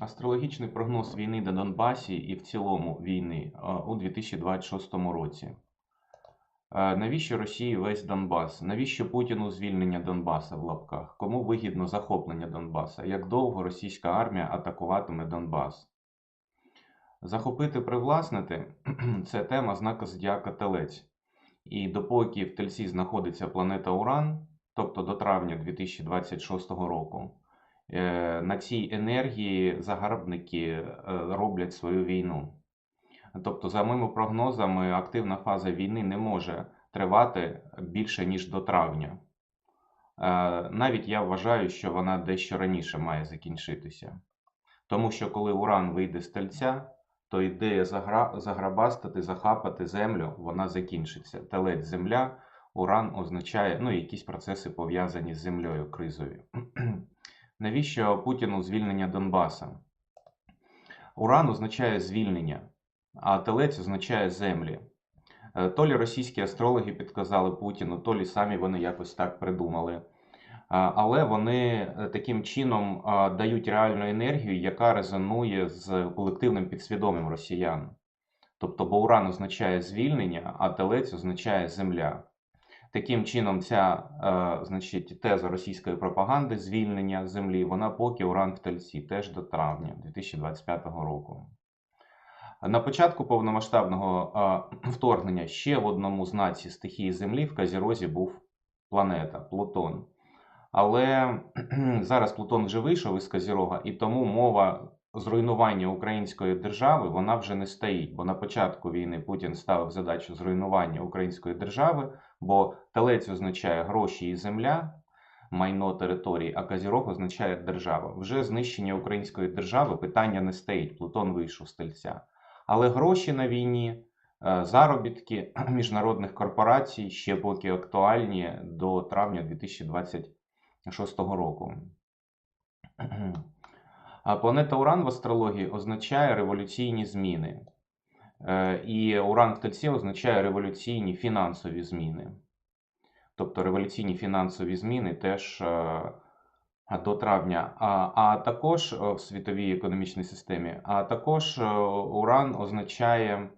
Астрологічний прогноз війни на Донбасі і в цілому війни е, у 2026 році. Е, Навіщо Росії весь Донбас? Навіщо Путіну звільнення Донбаса в лапках? Кому вигідно захоплення Донбаса? Як довго російська армія атакуватиме Донбас? Захопити, привласнити це тема знака зодіака Телець. І допоки в Тельці знаходиться планета Уран, тобто до травня 2026 року, на цій енергії загарбники е, роблять свою війну. Тобто, за моїми прогнозами, активна фаза війни не може тривати більше ніж до травня. Е, Навіть я вважаю, що вона дещо раніше має закінчитися. Тому що коли Уран вийде з тельця, то ідея загра... заграбастати, захапати землю, вона закінчиться. Телець земля, уран означає ну, якісь процеси пов'язані з землею кризові. Навіщо Путіну звільнення Донбаса? Уран означає звільнення, а телець означає землі. Е, То лі російські астрологи підказали Путіну, то лі самі вони якось так придумали. Але вони е, таким чином дають реальну енергію, яка резонує з колективним підсвідомим росіян. Тобто, бо уран означає звільнення, а телець означає земля. Таким чином, ця е, значить, теза російської пропаганди звільнення землі, вона поки уран в тельці, теж до травня 2025 року. На початку повномасштабного е, вторгнення ще в одному знаці стихії Землі в Казірозі був планета Плутон. Але зараз Плутон вже вийшов із Казірога, і тому мова зруйнування української держави вона вже не стоїть. Бо на початку війни Путін ставив задачу зруйнування української держави, бо телець означає гроші і земля, майно території, а Казірог означає держава. Вже знищення української держави питання не стоїть. Плутон вийшов з тельця. Але гроші на війні, е, заробітки міжнародних корпорацій ще поки актуальні до травня 2026 року. Планета Уран в астрології означає революційні зміни. Е, І Уран в Тельці означає революційні фінансові зміни. Тобто революційні фінансові зміни теж е, до травня, а, а також е, в світовій економічній системі, а також Уран означає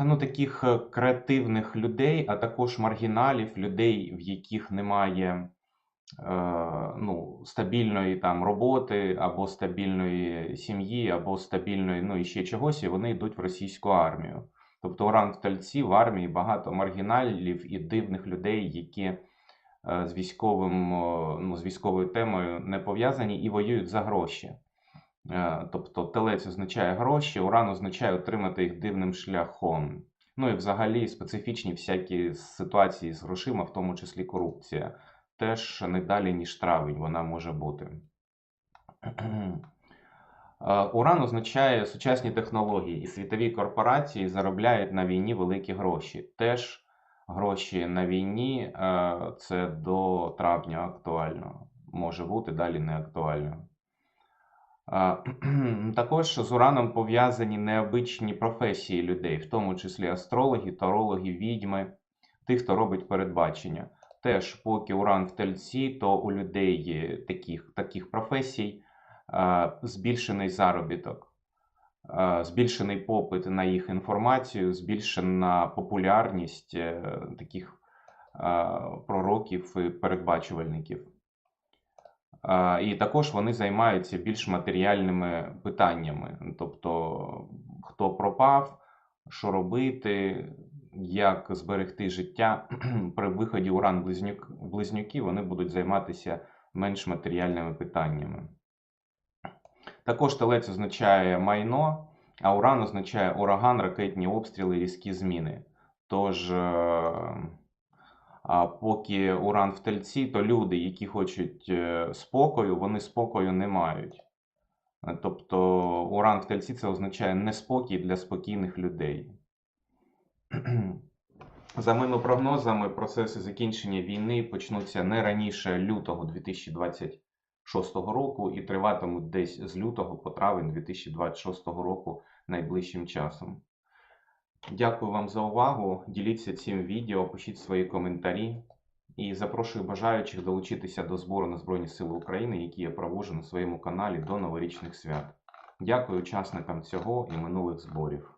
ну, таких креативних людей, а також маргіналів, людей, в яких немає ну, стабільної там роботи, або стабільної сім'ї, або стабільної, ну і ще чогось, і вони йдуть в російську армію. Тобто Уран в Тельці в армії багато маргіналів і дивних людей, які е, з військовим, ну, з військовою темою не пов'язані і воюють за гроші. Е, Тобто телець означає гроші, уран означає отримати їх дивним шляхом. Ну і взагалі специфічні всякі ситуації з грошима, в тому числі корупція, теж не далі, ніж травень, вона може бути. Е, Уран означає сучасні технології, і світові корпорації заробляють на війні великі гроші. Теж гроші на війні е, це до травня актуально. Може бути, далі не актуально. Е, Також з ураном пов'язані необичні професії людей, в тому числі астрологи, тарологи, відьми, тих, хто робить передбачення. Теж, поки уран в тельці, то у людей таких, таких професій е, збільшений заробіток, е, збільшений попит на їх інформацію, збільшена популярність е, таких пророків і передбачувальників. І також вони займаються більш матеріальними питаннями. Тобто, хто пропав, що робити, як зберегти життя при виході уран близнюк, близнюки, вони будуть займатися менш матеріальними питаннями. Також телець означає майно, а уран означає ураган, ракетні обстріли, різкі зміни. Тож. е, поки уран в тельці, то люди, які хочуть е, спокою, вони спокою не мають. Тобто уран в тельці це означає неспокій для спокійних людей. За моїми прогнозами, процеси закінчення війни почнуться не раніше лютого 2026 року і триватимуть десь з лютого по травень 2026 року найближчим часом. Дякую вам за увагу. Діліться цим відео, пишіть свої коментарі і запрошую бажаючих долучитися до збору на Збройні Сили України, які я проводжу на своєму каналі до новорічних свят. Дякую учасникам цього і минулих зборів.